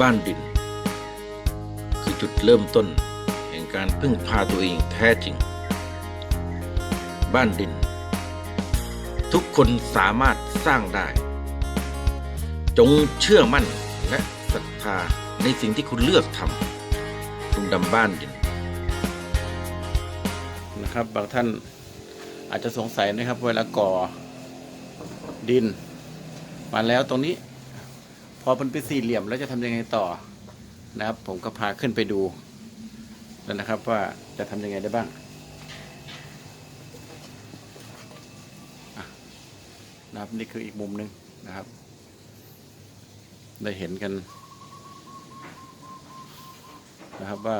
บ้านดิน คือจุดเริ่มต้นแห่งการพึ่งพาตัวเองแท้จริง บ้านดิน ทุกคนสามารถสร้างได้ จงเชื่อมั่นและศรัทธาในสิ่งที่คุณเลือกทำลุงดำบ้านดินนะครับบางท่านอาจจะสงสัยนะครับ เวลาก่อดิน มาแล้วตรงนี้ อมันเป็นสี่เหลี่ยมแล้วจะทำยังไงต่อนะครับ ผมก็พาขึ้นไปดูแล้วนะครับว่าจะทำยังไงได้บ้างนะครับนี่คืออีกมุมหนึ่งนะครับ ได้เห็นกัน นะครับว่า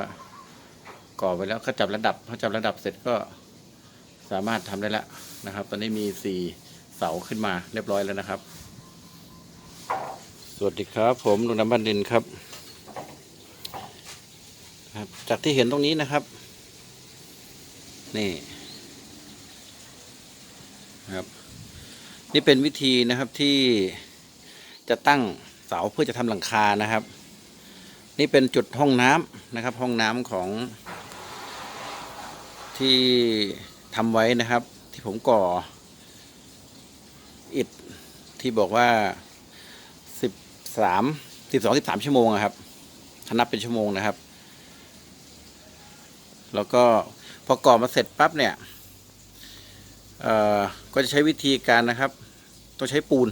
ก่อไปแล้วเขาจับระดับเขาจับระดับเสร็จก็สามารถทำได้แล้วนะครับ ตอนนี้มีสี่เสาขึ้นมาเรียบร้อยแล้วนะครับ สวัสดีครับ ผมลุงน้ำบันดินครับครับ จากที่เห็นตรงนี้นะครับ นี่ครับ นี่เป็นวิธีนะครับที่จะตั้งเสาเพื่อจะทำหลังคานะครับ นี่เป็นจุดห้องน้ำนะครับ ห้องน้ำของ ที่ทำไว้นะครับ ที่ผมก่ออิฐที่บอกว่า สามสิบสองสิบสามชั่วโมงอะครับถ้านับเป็นชั่วโมงนะครับ แล้วก็พอก่อมาเสร็จปั๊บเนี่ยเอ่อก็จะใช้วิธีการนะครับ ต้องใช้ปูน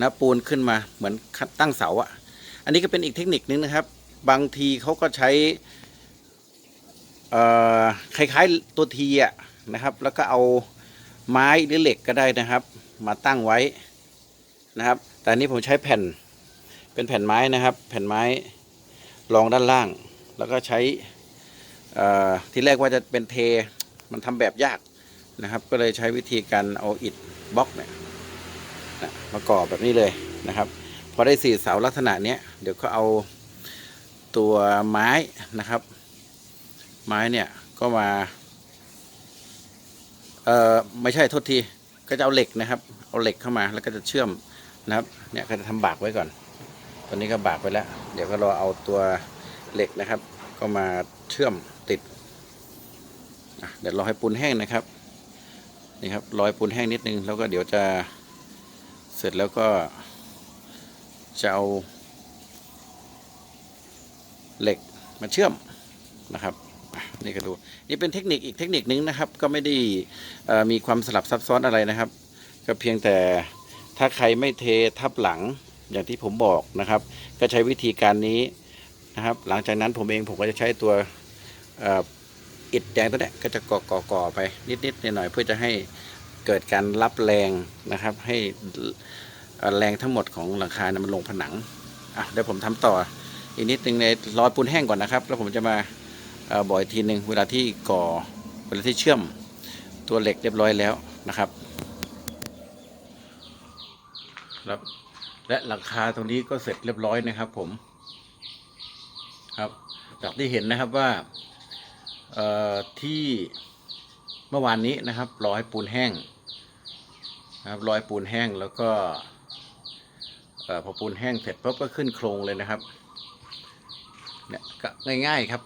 นะปูนขึ้นมาเหมือนตั้งเสาอะอันนี้ก็เป็นอีกเทคนิคนึงนะครับ บางทีเขาก็ใช้เอ่อคล้ายๆตัวทีอะนะครับ แล้วก็เอาไม้หรือเหล็กก็ได้นะครับ มาตั้งไว้นะครับ แต่อันนี้ผมใช้แผ่น เป็นแผ่นไม้นะครับ แผ่นไม้รองด้านล่าง แล้วก็ใช้ที่แรกว่าจะเป็นเทมันทำแบบยากนะครับ ก็เลยใช้วิธีการเอาอิฐบล็อกเนี่ยนะมาก่อแบบนี้เลยนะครับพอได้สี่เสาลักษณะเนี้ยเดี๋ยวก็เอาตัวไม้นะครับ ไม้เนี่ยก็มาเอ่อไม่ใช่โทษทีก็จะเอาเหล็กนะครับ เอาเหล็กเข้ามาแล้วก็จะเชื่อมนะครับเนี่ยก็จะทำบากไว้ก่อน ตอนนี้ก็บากไปแล้ว เดี๋ยวก็รอเอาตัวเหล็กนะครับ ก็มาเชื่อมติด เดี๋ยวรอให้ปูนแห้งนะครับ นี่ครับรอให้ปูนแห้งนิดนึง แล้วก็เดี๋ยวจะเสร็จแล้วก็จะเอาเหล็กมาเชื่อมนะครับนี่ก็ดูนี่เป็นเทคนิคอีกเทคนิคนึงนะครับ ก็ไม่ได้มีความสลับซับซ้อนอะไรนะครับ ก็เพียงแต่ถ้าใครไม่เททับหลัง อย่างที่ผมบอกนะครับ ก็ใช้วิธีการนี้นะครับ หลังจากนั้นผมเองผมก็จะใช้ตัวอิฐแดงตัวนี้ก็จะก่อก่อก่อไปนิดๆหน่อยๆเพื่อจะให้เกิดการรับแรงนะครับ ให้แรงทั้งหมดของหลังคานะมันลงผนังอะเดี๋ยวผมทำต่ออีกนิดนึงในรอยปูนแห้งก่อนนะครับ แล้วผมจะมาเอ่อบอกอีกทีหนึ่งเวลาที่ก่อเวลาที่เชื่อมตัวเหล็กเรียบร้อยแล้วนะครับครับ และหลังคาตรงนี้ก็เสร็จเรียบร้อยนะครับ ผม ครับจากที่เห็นนะครับว่าที่เมื่อวานนี้นะครับรอให้ปูนแห้งนะครับร้อยปูนแห้งแล้วก็พอปูนแห้งเสร็จปุ๊บก็ขึ้นโครงเลยนะครับเนี่ยง่ายๆครับ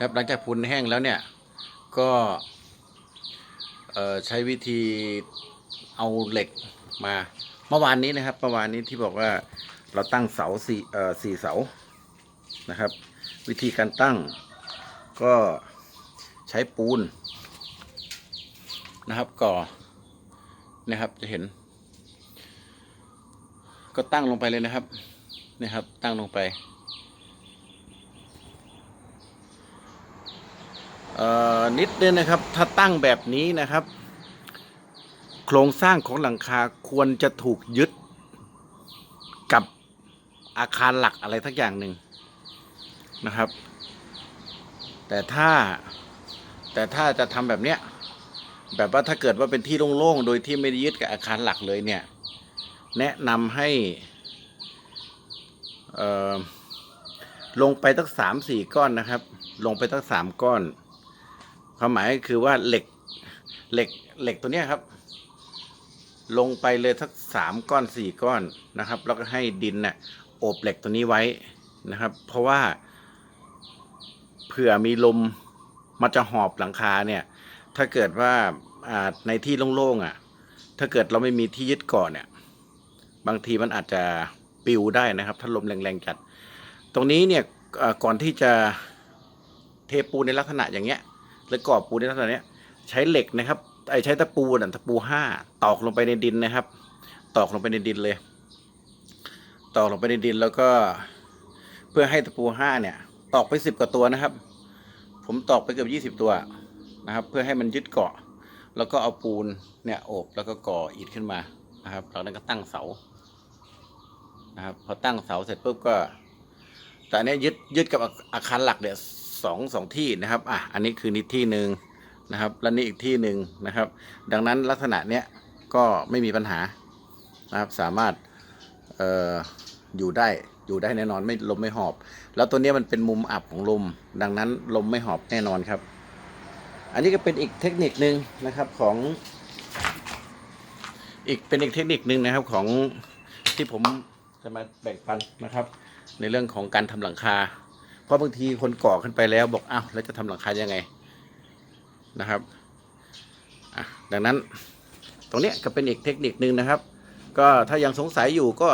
ครับหลังจากปูนแห้งแล้วเนี่ยก็ใช้วิธีเอาเหล็กมา เมื่อวานนี้นะครับเมื่อวานนี้ที่บอกว่าเราตั้งเสาสี่เอ่อสี่เสานะครับ วิธีการตั้งก็ใช้ปูนนะครับก่อนะครับจะเห็น ก็ตั้งลงไปเลยนะครับนี่ครับ ตั้งลงไปเอ่อนิดนึงนะครับ ถ้าตั้งแบบนี้นะครับ โครงสร้างของหลังคาควรจะถูกยึดกับอาคารหลักอะไรทักอย่างหนึ่งนะครับ แต่ถ้าแต่ถ้าจะทำแบบเนี้ยแบบว่าถ้าเกิดว่าเป็นที่โล่งๆ โดยที่ไม่ได้ยึดกับอาคารหลักเลยเนี่ย แนะนำให้ลงไปตั้งสามสี่ก้อนนะครับ ลงไปตั้งสามก้อน ความหมายก็คือว่าเหล็กเหล็กเหล็กตัวเนี้ยครับ ลงไปเลยสักสามก้อนสี่ก้อนนะครับ แล้วก็ให้ดินน่ะโอบเหล็กตัวนี้ไว้นะครับ เพราะว่าเผื่อมีลมมันจะหอบหลังคาเนี่ย ถ้าเกิดว่าในที่โล่งๆอะ ถ้าเกิดเราไม่มีที่ยึดเกาะเนี่ย บางทีมันอาจจะปิวได้นะครับ ถ้าลมแรงๆจัด ตรงนี้เนี่ยก่อนที่จะเทปูนในลักษณะอย่างเงี้ยหรือก่อปูนในลักษณะเนี้ย ใช้เหล็กนะครับ ไอใช้ตะปูน่ะตะปูห้าตอกลงไปในดินนะครับ ตอกลงไปในดินเลย ตอกลงไปในดินแล้วก็ เพื่อให้ตะปูห้าเนี่ย ตอกไปสิบกว่าตัวนะครับ ผมตอกไปเกือบยี่สิบตัวนะครับ เพื่อให้มันยึดเกาะ แล้วก็เอาปูนเนี่ยโอบแล้วก็ก่ออิฐขึ้นมานะครับจากนั้นก็ตั้งเสานะครับ พอตั้งเสาเสร็จปุ๊บก็แต่อันนี้ยึดยึดกับอาอาคารหลักเนี่ยสองสองที่นะครับ อะ อันนี้คือนิดที่หนึ่ง นะครับและนี่อีกที่หนึ่งนะครับ ดังนั้นลักษณะเนี้ยก็ไม่มีปัญหานะครับสามารถอออยู่ได้อยู่ได้แน่นอนไม่ลมไม่หอบ แล้วตัวเนี้ยมันเป็นมุมอับของลม ดังนั้นลมไม่หอบแน่นอนครับ อันนี้ก็เป็นอีกเทคนิคนึงนะครับของ อีกเป็นอีกเทคนิคนึงนะครับของที่ผมจะมาแบ่งปันนะครับ ในเรื่องของการทำหลังคา เพราะบางทีคนก่อขึ้นไปแล้วบอกอ้าวแล้วจะทำหลังคายังไง นะครับดังนั้นตรงนี้ก็เป็นอีกเทคนิคนึงนะครับ ก็ถ้ายังสงสัยอยู่ก็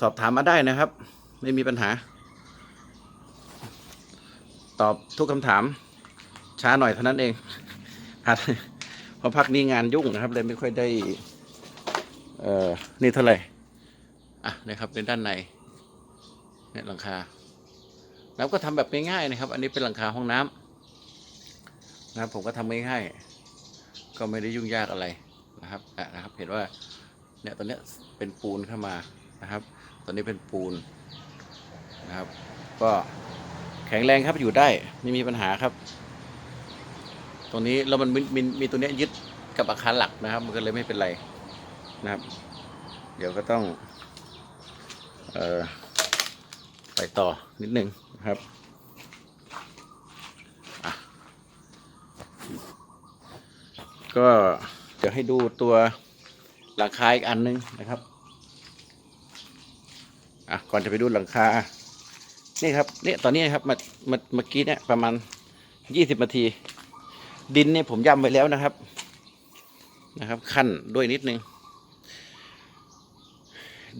สอบถามมาได้นะครับ ไม่มีปัญหา ตอบทุกคำถาม ช้าหน่อยเท่านั้นเองเพราะพักนี้งานยุ่งนะครับ เลยไม่ค่อยได้เอ่อนี่เท่าไหร่อะนะครับเป็นด้านในเนี่ยหลังคาแล้วก็ทำแบบง่ายๆนะครับ อันนี้เป็นหลังคาห้องน้ำ นะครับผมก็ทำง่ายๆก็ไม่ได้ยุ่งยากอะไรนะครับอะนะครับ เห็นว่าเนี่ยตอนเนี้ยเป็นปูนเข้ามานะครับ ตอนนี้เป็นปูนนะครับ ก็แข็งแรงครับอยู่ได้ไม่มีปัญหาครับ ตรงนี้แล้วมันมีมีมีตัวเนี้ยยึดกับอาคารหลักนะครับ มันก็เลยไม่เป็นไรนะครับ เดี๋ยวก็ต้องเอ่อไปต่อนิดนึงนะครับอะ ก็เดี๋ยวให้ดูตัวหลังคาอีกอันนึงนะครับ อะก่อนจะไปดูหลังคา นี่ครับเนี่ยตอนนี้ครับมามาเมื่อกี้เนี่ยประมาณยี่สิบนาที ดินเนี่ยผมย่ำไว้แล้วนะครับ นะครับ ขั้นด้วยนิดนึง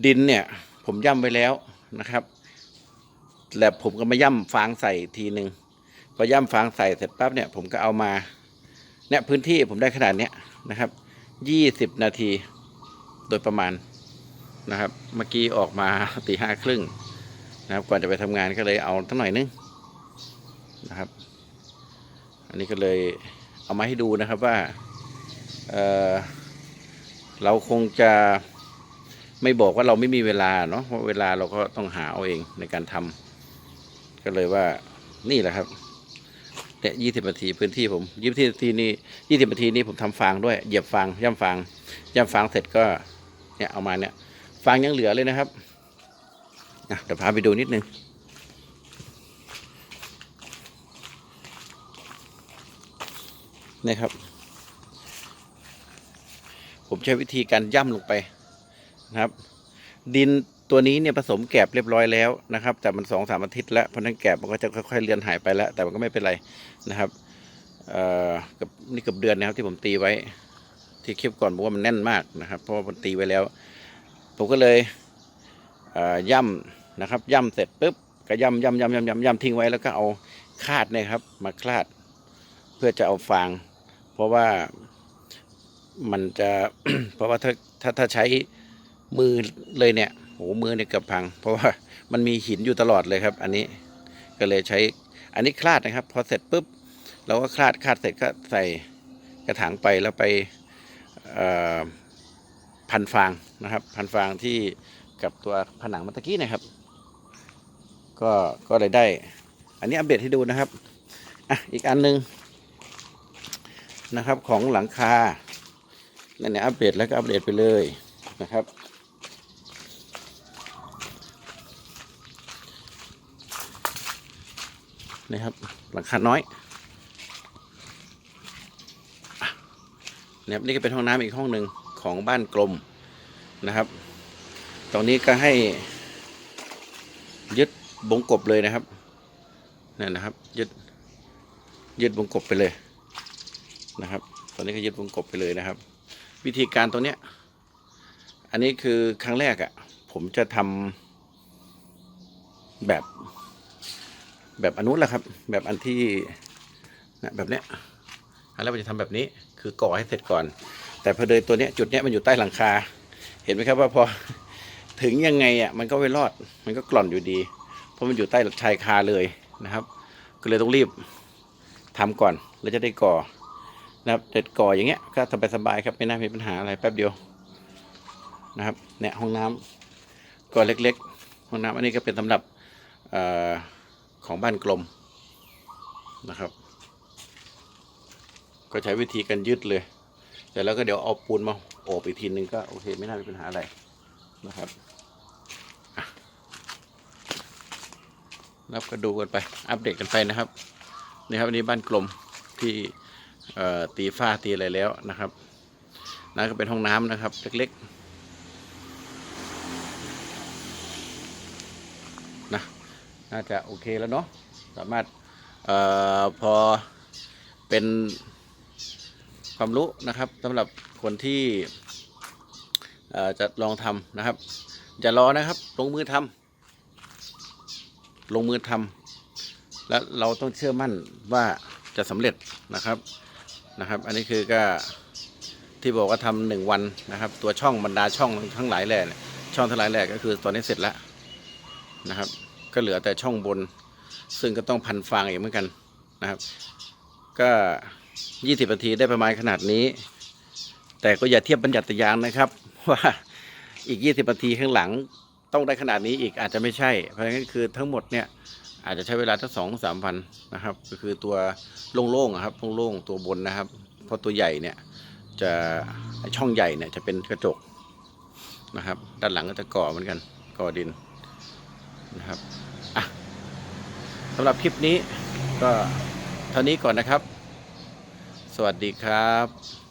ดินเนี่ย ผมย่ำไว้แล้วนะครับแล้วผมก็มาย่ำฟางใส่ทีหนึ่งพอย่ำฟางใส่เสร็จปั๊บเนี่ย ผมก็เอามา เนี่ยพื้นที่ผมได้ขนาดเนี้ยนะครับยี่สิบนาทีโดยประมาณนะครับ เมื่อกี้ออกมาตีห้าครึ่งนะครับ ก่อนจะไปทำงานก็เลยเอาตั้งหน่อยนึงนะครับ อันนี้ก็เลยเอามาให้ดูนะครับว่าเเราคงจะไม่บอกว่าเราไม่มีเวลาเนาะเพราะเวลาเราก็ต้องหาเอาเองในการทำก็เลยว่านี่แหละครับ เนี่ยยี่สิบนาทีพื้นที่ผมยี่สิบนาทีนี้ยี่สิบนาทีนี้ผมทำฟางด้วยเหยียบฟางย่ำฟางย่ำฟางเสร็จก็เนี่ยเอามาเนี่ยฟางยังเหลือเลยนะครับอะเดี๋ยวพาไปดูนิดนึงนี่ครับ ผมใช้วิธีการย่ำลงไปนะครับ ดิน ตัวนี้เนี่ยผสมแกบเรียบร้อยแล้วนะครับ แต่มันสองสามอาทิตย์แล้วเพราะนั้นแกบมันก็จะค่อยๆเลือนหายไปแล้ว แต่มันก็ไม่เป็นไรนะครับเอ่อกับนี่เกับเดือนนะครับที่ผมตีไว้ ที่คลิปก่อนบอกว่ามันแน่นมากนะครับ เพราะว่ามันตีไว้แล้ว ผมก็เลยเอ่อย่ำนะครับ ย่ำเสร็จปุ๊บก็ย่ำย่ำย่ำย่ำย่ำย่ำทิ้งไว้แล้วก็เอาคาดนี่ยครับ มาคลาด เพื่อจะเอาฟาง เพราะว่ามันจะเพราะว่าถ้าถ้าถ้าใช้มือเลยเนี่ย โหมือเนี่ยเกือบพัง เพราะว่ามันมีหินอยู่ตลอดเลยครับ อันนี้ก็เลยใช้อันนี้คลาดนะครับ พอเสร็จปุ๊บเราก็คลาดคลาดเสร็จก็ใส่กระถางไปแล้วไปพันฟางนะครับ พันฟางที่กับตัวผนังมื่อตะกี้นะครับ ก็ก็เลยได้ อันนี้อัปเดตให้ดูนะครับอะอีกอันหนึงนะครับของหลังคานั่นเนี่ยอัปเดตแล้วก็อัปเดตไปเลยนะครับ นี่ครับ หลังคาน้อยอะเนี่ยครับนี่ก็เป็นห้องน้ำอีกห้องหนึ่งของบ้านกลมนะครับ ตรงนี้ก็ให้ยึดวงกบเลยนะครับนั่นนะครับยึดยึดวงกบไปเลยนะครับ ตอนนี้ก็ยึดวงกบไปเลยนะครับ วิธีการตัวเนี้ย อันนี้คือครั้งแรกอะ่ะ ผมจะทำแบบ แบบอนนุนแหละครับ แบบอันที่นะแบบเนี้ยอันแรกเราจะทำแบบนี้คือก่อให้เสร็จก่อน แต่พอเดินตัวเนี้ยจุดเนี้ยมันอยู่ใต้หลังคา เห็นไหมครับว่าพอถึงยังไงอะมันก็ไม่รอดมันก็กล่อนอยู่ดี เพราะมันอยู่ใต้ชายคาเลยนะครับ ก็เลยต้องรีบทำก่อนแล้วจะได้ก่อนะครับเด็ดก่ออย่างเงี้ยก็สบายสบายๆครับไม่น่ามีปัญหาอะไรแป๊บเดียวนะครับเนี่ยห้องน้ำก่อเล็ก ๆ ห้องน้ำอันนี้ก็เป็นสำหรับเออ ของบ้านกลมนะครับ ก็ใช้วิธีการยึดเลยแต่แล้วก็เดี๋ยวเอาปูนมาโอบอีกทีนึงก็โอเคไม่น่ามีปัญหาอะไรนะครับรับก็ดูกันไปอัปเดตกันไปนะครับนี่ครับอันนี้บ้านกลมที่ตีฝ้าตีอะไรแล้วนะครับนั่นก็เป็นห้องน้ำนะครับ เล็กๆนะ น่าจะโอเคแล้วเนาะสามารถเอ่อพอเป็นความรู้นะครับสำหรับคนที่จะลองทำนะครับ อย่ารอนะครับ ลงมือทำลงมือทำและเราต้องเชื่อมั่นว่าจะสำเร็จนะครับนะครับ อันนี้คือก็ที่บอกว่าทำหนึ่งวันนะครับ ตัวช่องบรรดาช่องทั้งหลายแหล่เนี่ยช่องทั้งหลายแหล่ก็คือตอนนี้เสร็จแล้วนะครับ ก็เหลือแต่ช่องบน ซึ่งก็ต้องพันฟางอีกเหมือนกันนะครับ ก็ 20นาทีได้ประมาณขนาดนี้ แต่ก็อย่าเทียบบรรยัติยางนะครับ ว่าอีก 20นาทีข้างหลังต้องได้ขนาดนี้อีกอาจจะไม่ใช่ เพราะฉะนั้นคือทั้งหมดเนี่ยอาจจะใช้เวลาทั้งสองสามพันนะครับ ก็คือตัวโล่งๆครับโล่งๆตัวบนนะครับเพราะตัวใหญ่เนี่ยจะช่องใหญ่เนี่ยจะเป็นกระจกนะครับ ด้านหลังก็จะก่อเหมือนกันก่อดินนะครับ สำหรับคลิปนี้ก็เท่านี้ก่อนนะครับ สวัสดีครับ